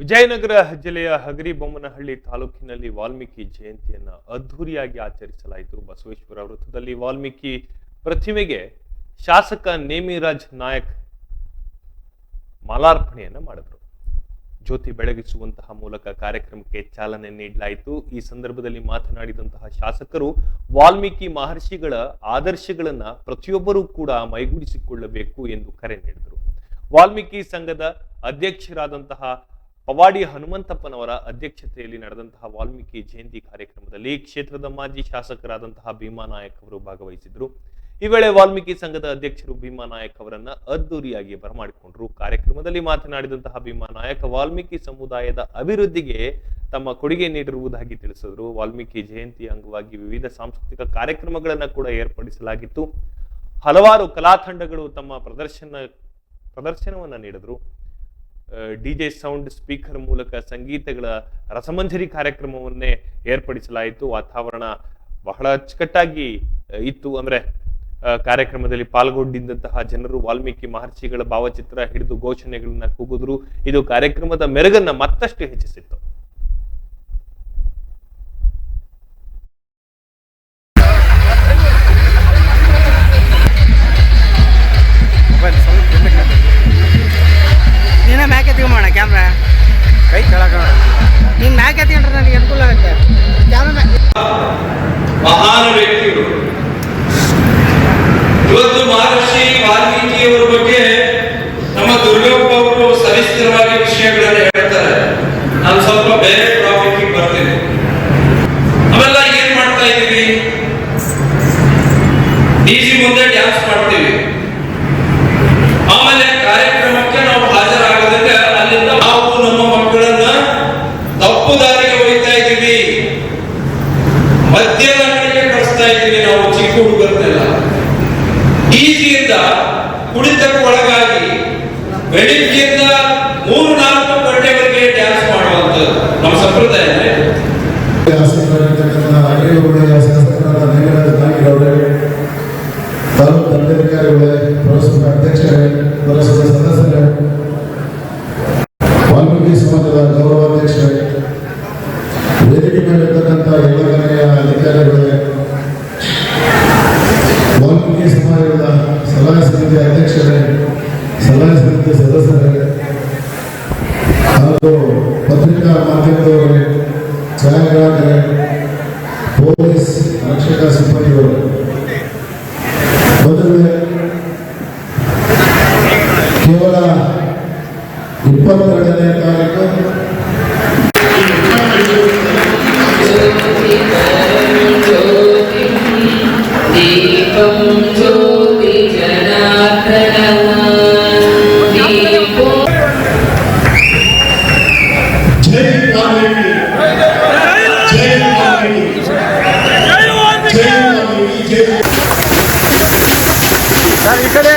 ವಿಜಯನಗರ ಜಿಲ್ಲೆಯ ಹಗರಿಬೊಮ್ಮನಹಳ್ಳಿ ತಾಲೂಕಿನಲ್ಲಿ ವಾಲ್ಮೀಕಿ ಜಯಂತಿಯನ್ನ ಅದ್ಧೂರಿಯಾಗಿ ಆಚರಿಸಲಾಯಿತು. ಬಸವೇಶ್ವರ ವೃತ್ತದಲ್ಲಿ ವಾಲ್ಮೀಕಿ ಪ್ರತಿಮೆಗೆ ಶಾಸಕ ನೇಮಿರಾಜ್ ನಾಯಕ್ ಮಾಲಾರ್ಪಣೆಯನ್ನ ಮಾಡಿದರು. ಜ್ಯೋತಿ ಬೆಳಗಿಸುವಂತಹ ಮೂಲಕ ಕಾರ್ಯಕ್ರಮಕ್ಕೆ ಚಾಲನೆ ನೀಡಲಾಯಿತು. ಈ ಸಂದರ್ಭದಲ್ಲಿ ಮಾತನಾಡಿದಂತಹ ಶಾಸಕರು, ವಾಲ್ಮೀಕಿ ಮಹರ್ಷಿಗಳ ಆದರ್ಶಗಳನ್ನ ಪ್ರತಿಯೊಬ್ಬರೂ ಕೂಡ ಮೈಗೂಡಿಸಿಕೊಳ್ಳಬೇಕು ಎಂದು ಕರೆ ನೀಡಿದರು. ವಾಲ್ಮೀಕಿ ಸಂಘದ ಅಧ್ಯಕ್ಷರಾದಂತಹ ಪವಾಡಿ ಹನುಮಂತಪ್ಪನವರ ಅಧ್ಯಕ್ಷತೆಯಲ್ಲಿ ನಡೆದಂತಹ ವಾಲ್ಮೀಕಿ ಜಯಂತಿ ಕಾರ್ಯಕ್ರಮದಲ್ಲಿ ಕ್ಷೇತ್ರದ ಮಾಜಿ ಶಾಸಕರಾದಂತಹ ಭೀಮಾ ನಾಯಕ್ ಅವರು ಭಾಗವಹಿಸಿದ್ರು ಈ ವೇಳೆ ವಾಲ್ಮೀಕಿ ಸಂಘದ ಅಧ್ಯಕ್ಷರು ಭೀಮಾ ನಾಯಕ್ ಅವರನ್ನ ಅದ್ದೂರಿಯಾಗಿ ಬರಮಾಡಿಕೊಂಡ್ರು. ಕಾರ್ಯಕ್ರಮದಲ್ಲಿ ಮಾತನಾಡಿದಂತಹ ಭೀಮಾ ನಾಯಕ್ ವಾಲ್ಮೀಕಿ ಸಮುದಾಯದ ಅಭಿವೃದ್ಧಿಗೆ ತಮ್ಮ ಕೊಡುಗೆ ನೀಡಿರುವುದಾಗಿ ತಿಳಿಸಿದ್ರು. ವಾಲ್ಮೀಕಿ ಜಯಂತಿ ಅಂಗವಾಗಿ ವಿವಿಧ ಸಾಂಸ್ಕೃತಿಕ ಕಾರ್ಯಕ್ರಮಗಳನ್ನ ಕೂಡ ಏರ್ಪಡಿಸಲಾಗಿತ್ತು. ಹಲವಾರು ಕಲಾತಂಡಗಳು ತಮ್ಮ ಪ್ರದರ್ಶನ, ಪ್ರದರ್ಶನವನ್ನ ನೀಡಿದ್ರು. ಡಿಜೆ ಸೌಂಡ್ ಸ್ಪೀಕರ್ ಮೂಲಕ ಸಂಗೀತಗಳ ರಸಮಂಜರಿ ಕಾರ್ಯಕ್ರಮವನ್ನೇ ಏರ್ಪಡಿಸಲಾಯಿತು. ವಾತಾವರಣ ಬಹಳ ಅಚ್ಚುಕಟ್ಟಾಗಿ ಇತ್ತು. ಅಂದ್ರೆ ಕಾರ್ಯಕ್ರಮದಲ್ಲಿ ಪಾಲ್ಗೊಂಡಿದ್ದಂತಹ ಜನರು, ವಾಲ್ಮೀಕಿ ಮಹರ್ಷಿಗಳ ಭಾವಚಿತ್ರ ಹಿಡಿದು ಘೋಷಣೆಗಳನ್ನ ಕೂಗಿದ್ರು. ಇದು ಕಾರ್ಯಕ್ರಮದ ಮೆರುಗನ್ನ ಮತ್ತಷ್ಟು ಹೆಚ್ಚಿಸಿತ್ತು. ನಮ್ಮ ದುರ್ಗಪ್ಪ ಅವರು ಸವಿಸ್ತರವಾಗಿ ವಿಷಯಗಳನ್ನು ಹೇಳ್ತಾರೆ. ನಾನು ಸ್ವಲ್ಪ ಬೇರೆ ಟಾಪಿಕ್ ಬರ್ತೀನಿ. ಅವೆಲ್ಲ ಏನ್ ಮಾಡ್ತಾ ಇದ್ದೀವಿ ಡಿಜಿ ಮುಂದೆ ಡ್ಯಾನ್ಸ್ ಮಾಡ್ತೀವಿ. ಆಮೇಲೆ ಕಾರ್ಯಕ್ರಮಕ್ಕೆ ನಾವು ಹಾಜರಾಗದಂತೆ ಅಲ್ಲಿಂದ ನಾವು ನಮ್ಮ ಮಕ್ಕಳನ್ನ ತಪ್ಪು ದಾರಿಗೆ ಒಯ್ತಾ ಇದ್ದೀವಿ. ಮದ್ಯದ ಅಂಗಡಿಗೆ ಕಳಿಸ್ತಾ ಇದ್ದೀವಿ ನಾವು ಚಿಕ್ಕ ಹುಡುಗರನ್ನೆಲ್ಲ. ಈಜಿಯಿಂದ ಕುಡಿತಕ್ಕೆ ಒಳಗಾಗಿ ಬೆಳಿಗ್ಗೆಯಿಂದ ಮೂರು ನಾಲ್ಕು ಗಂಟೆವರೆಗೆ ಡ್ಯಾನ್ಸ್ ಮಾಡುವಂಥದ್ದು ನಮ್ಮ ಸಂಪ್ರದಾಯ ಅಧ್ಯಕ್ಷರೇ ವಾಲ್ಮೀಕಿ ವೇದಿಕೆ ಎಲ್ಲ ಅಧಿಕಾರಿಗಳೇ, ವಾಲ್ಮೀಕಿ ಸಲಹಾ ಸಮಿತಿ ಅಧ್ಯಕ್ಷರೇ ಸಲಹಾ ಸಮಿತಿ ಹಾಗೂ ಪತ್ರಿಕಾ ಮಾಧ್ಯಮದವರಿಗೆ ಛಾಯಾಗ್ರಾಹಕರೇ ಪೊಲೀಸ್ ರಕ್ಷಕ ಸಿಬ್ಬಂದಿಗಳು ಮೊದಲನೇ ಕೇವಲ ಇಪ್ಪತ್ತೆರಡನೇ ఇక్కడ